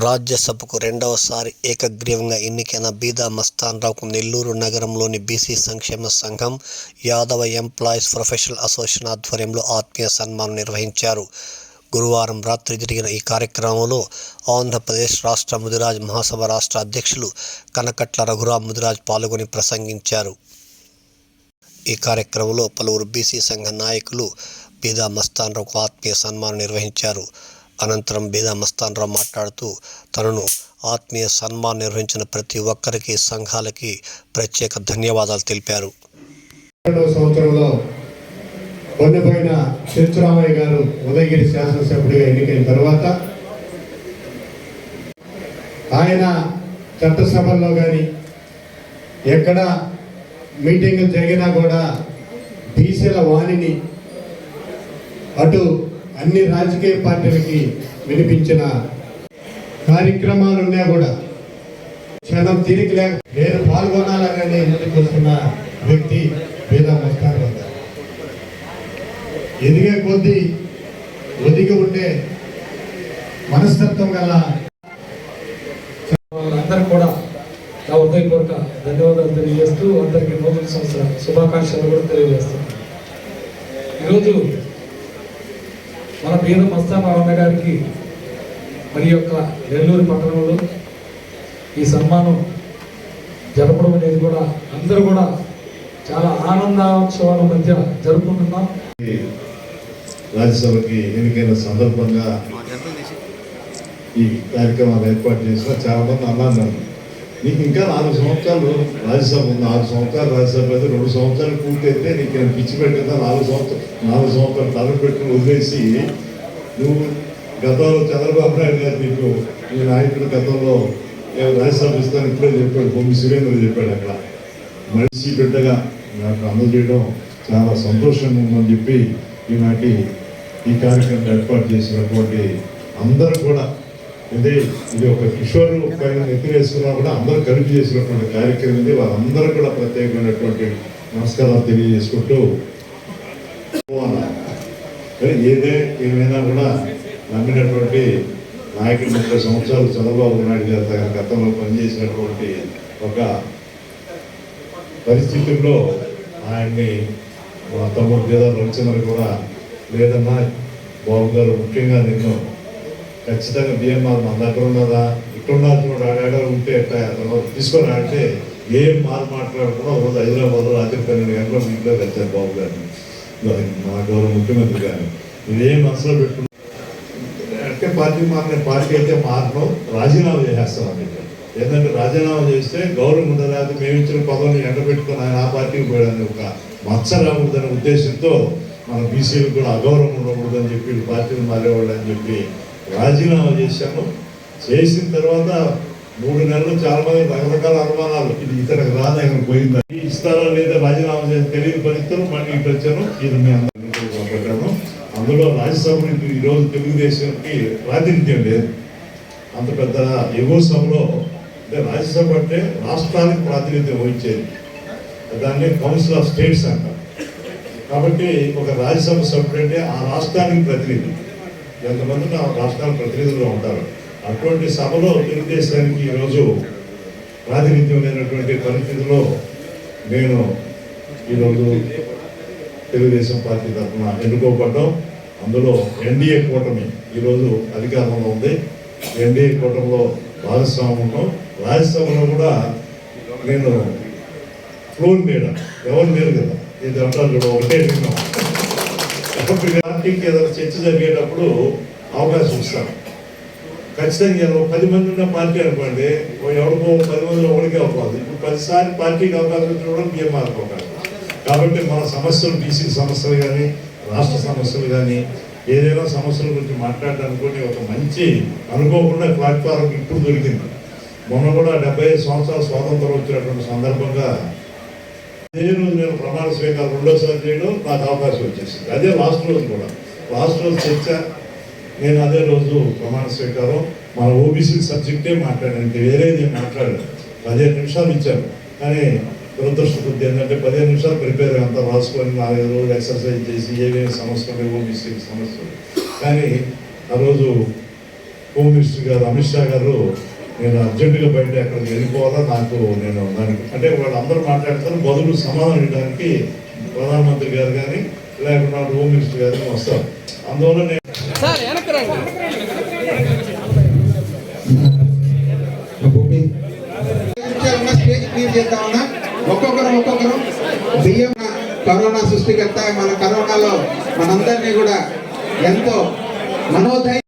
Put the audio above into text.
రాజ్యసభకు రెండవసారి ఏకగ్రీవంగా ఎన్నికైన బీదా మస్తాన్రావుకు నెల్లూరు నగరంలోని బీసీ సంక్షేమ సంఘం యాదవ ఎంప్లాయీస్ ప్రొఫెషనల్ అసోసియేషన్ ఆధ్వర్యంలో ఆత్మీయ సన్మానం నిర్వహించారు. గురువారం రాత్రి జరిగిన ఈ కార్యక్రమంలో ఆంధ్రప్రదేశ్ రాష్ట్ర ముదిరాజ్ మహాసభ రాష్ట్ర అధ్యక్షులు కనకట్ల రఘురాం ముదిరాజ్ పాల్గొని ప్రసంగించారు. ఈ కార్యక్రమంలో పలువురు బీసీ సంఘ నాయకులు బీదా మస్తాన్రావుకు ఆత్మీయ సన్మానం నిర్వహించారు. అనంతరం బీదా మస్తాన్రావు మాట్లాడుతూ తనను ఆత్మీయ సన్మాన్ నిర్వహించిన ప్రతి ఒక్కరికి సంఘాలకి ప్రత్యేక ధన్యవాదాలు తెలిపారు. సంవత్సరంలో పొందిపోయిన చెంచురామయ్య గారు ఉదయగిరి శాసనసభ్యుడిగా ఎన్నికైన తర్వాత ఆయన చట్టసభల్లో కానీ ఎక్కడ మీటింగ్ జరిగినా కూడా బీసీల వాణిని అటు అన్ని రాజకీయ పార్టీలకి వినిపించిన కార్యక్రమాలు ఉన్నా కూడా క్షణం తిరిగి లేక నేను పాల్గొనాలని ముందుకు వస్తున్న వ్యక్తి వేద మస్తాన్ ఎదిగే కొద్దీ ఒదిగి ఉండే మనస్తత్వం గల అందరూ కూడా నా హృదయపూర్వక ధన్యవాదాలు తెలియజేస్తూ అందరికీ నూతన సంవత్సర శుభాకాంక్షలు కూడా తెలియజేస్తున్నాను. ఈరోజు నేను బీద మస్తానారాయణ గారికి మరి యొక్క నెల్లూరు పట్టణంలో ఈ సన్మానం జరపడం అనేది కూడా అందరూ కూడా చాలా ఆనందోత్సవాల మధ్య జరుపుకుంటున్నాం. రాజ్యసభకి ఎన్నికైన సందర్భంగా ఈ కార్యక్రమాలు ఏర్పాటు చేసిన చాలా మంది అన్నారు నీకు ఇంకా నాలుగు సంవత్సరాలు రాజ్యసభ ఉంది. ఆరు సంవత్సరాలు రాజ్యసభ అయితే రెండు సంవత్సరాలు పూర్తయితే నీకు నేను పిచ్చి పెట్టిందా నాలుగు సంవత్సరాలు నాలుగు సంవత్సరాలు తలపెట్టుకుని వదిలేసి నువ్వు గతంలో చంద్రబాబు నాయుడు గారు నీకు ఈ నాయకుడు గతంలో నేను రాజ్యసభ ఇస్తాను ఇప్పుడే చెప్పాడు భూమి సురేంద్ర చెప్పాడు అక్కడ మనిషి బిడ్డగా నాకు అందజేయడం చాలా సంతోషంగా ఉందని చెప్పి ఈనాటి ఈ కార్యక్రమం ఏర్పాటు చేసినటువంటి అందరూ కూడా ఇది ఇది ఒక కిషోర్ పైన ఎత్తివేసుకున్నా కూడా అందరూ కలిపి చేసినటువంటి కార్యక్రమం ఇది వాళ్ళందరూ కూడా ప్రత్యేకమైనటువంటి నమస్కారాలు తెలియజేసుకుంటూ పోవాలి. ఏదే ఏమైనా కూడా నమ్మినటువంటి నాయకుడు ముప్పై సంవత్సరాలు చంద్రబాబు నాయుడు గారు గతంలో పనిచేసినటువంటి ఒక పరిస్థితుల్లో ఆయన్ని మా తమ్ముడు లేదా రవిచంద్ర కూడా లేదన్నా బాబు గారు ముఖ్యంగా నిన్ను ఖచ్చితంగా బిఎంఆర్ మన దగ్గర ఉన్నదా? ఇక్కడున్నది కూడా ఆడాడ ఉంటే తీసుకొని అంటే ఏం మారు మాట్లాడకుండా ఒక రోజు హైదరాబాద్లో రాత్రి పన్నెండు గంటల ఇంట్లో కలిసారు బాబు గారిని. మా గౌరవ ముఖ్యమంత్రి గారు ఇదేం మనసులో పెట్టుకున్నా అంటే పార్టీ మారిన పార్టీ అయితే మారను రాజీనామా చేసేస్తామని ఎందుకంటే ఏంటంటే రాజీనామా చేస్తే గౌరవం ఉండదు మేము ఇచ్చిన పదవిని ఎండబెట్టుకుని ఆయన ఆ పార్టీకి పోయాడని ఒక మచ్చ రాకూడదనే ఉద్దేశంతో మన బీసీలు కూడా అగౌరవం ఉండకూడదని చెప్పి పార్టీని పార్టీలు మారేవాళ్ళు అని చెప్పి రాజీనామా చేశాను చేసిన తర్వాత మూడు నెలలు చాలా మంది రకరకాల అనుమానాలు. ఇది ఇతనికి రాదు ఆయన పోయిందా? ఇస్తారా లేదా రాజీనామా చేసి తెలియని పరిస్థితులు మళ్ళీ ఇటు వచ్చాను. ఇది మీ అందరికీ అందులో రాజ్యసభ ఈరోజు తెలుగుదేశానికి ప్రాతినిధ్యం లేదు. అంత పెద్ద ఎగువ సభలో అంటే రాజ్యసభ అంటే రాష్ట్రానికి ప్రాతినిధ్యం వహించేది. దాన్ని కౌన్సిల్ ఆఫ్ స్టేట్స్ అంటారు. కాబట్టి ఒక రాజ్యసభ సభ్యుడు అంటే ఆ రాష్ట్రానికి ప్రతినిధి. ఎంతమంది ఆ రాష్ట్రానికి ప్రతినిధులుగా ఉంటారు? అటువంటి సభలో తెలుగుదేశానికి ఈరోజు ప్రాతినిధ్యం లేనటువంటి పరిస్థితిలో నేను ఈరోజు తెలుగుదేశం పార్టీ తరఫున ఎన్నుకోబడ్డం. అందులో ఎన్డీఏ కూటమి ఈరోజు అధికారంలో ఉంది. ఎన్డీఏ కూటమిలో భాగస్వామ్యం ఉన్నాం రాజ్యసభలో కూడా నేను ఫ్లోర్ మీద ఎవరు లేరు కదా. ఇది అంటారు చూడ ఒకటే విన్నాం. పార్టీకి ఏదైనా చర్చ జరిగేటప్పుడు అవకాశం ఇస్తాను ఖచ్చితంగా ఒక పది మంది ఉన్న పార్టీ అనుకోండి ఎవరికో ఒక పది మందిలో ఒకరికి అవకాశం ఇప్పుడు పదిసారి పార్టీకి అవకాశం ఇచ్చడం బీఎంఆర్ అవకాశం కాబట్టి మన సమస్యలు బీసీ సమస్యలు కానీ రాష్ట్ర సమస్యలు కానీ ఏదైనా సమస్యల గురించి మాట్లాడడానికి ఒక మంచి అనుకోకుండా ప్లాట్ఫారం ఇప్పుడు దొరికింది. మొన్న కూడా డెబ్బై ఐదు సంవత్సరాల స్వాతంత్రం వచ్చినటువంటి సందర్భంగా అదే రోజు నేను ప్రమాణ స్వీకారం రెండోసారి చేయడం నాకు అవకాశం వచ్చేసింది. అదే లాస్ట్ రోజు కూడా. లాస్ట్ రోజు చర్చ నేను అదే రోజు ప్రమాణ స్వీకారం మన ఓబీసీ సబ్జెక్టే మాట్లాడాను వేరేది మాట్లాడాను పదిహేను నిమిషాలు ఇచ్చాను కానీ దురదృష్టబుద్ధి ఏంటంటే పదిహేను నిమిషాలు ప్రిపేర్ అంతా రాసుకొని నాలుగైదు రోజులు ఎక్సర్సైజ్ చేసి ఏమేమి సమస్యలు ఓబీసీ సమస్యలు కానీ ఆ రోజు హోమ్ మినిస్టర్ గారు అమిత్ షా గారు నేను అర్జెంటుగా బయట ఎక్కడికి వెళ్ళిపోవాలా నాకు నేను దానికి అంటే వాళ్ళందరూ మాట్లాడతారు బదులు సమాధానం ఇవ్వడానికి ప్రధానమంత్రి గారు కానీ లేకుండా హోమ్ మినిస్టర్ గారు వస్తారు. అందువల్ల నేను சார் எனக்கு ఒక్కొక్కరు కరోనా సృష్టికర్త. మన కరోనాలో మనందరినీ కూడా ఎంతో మనోధైర్యం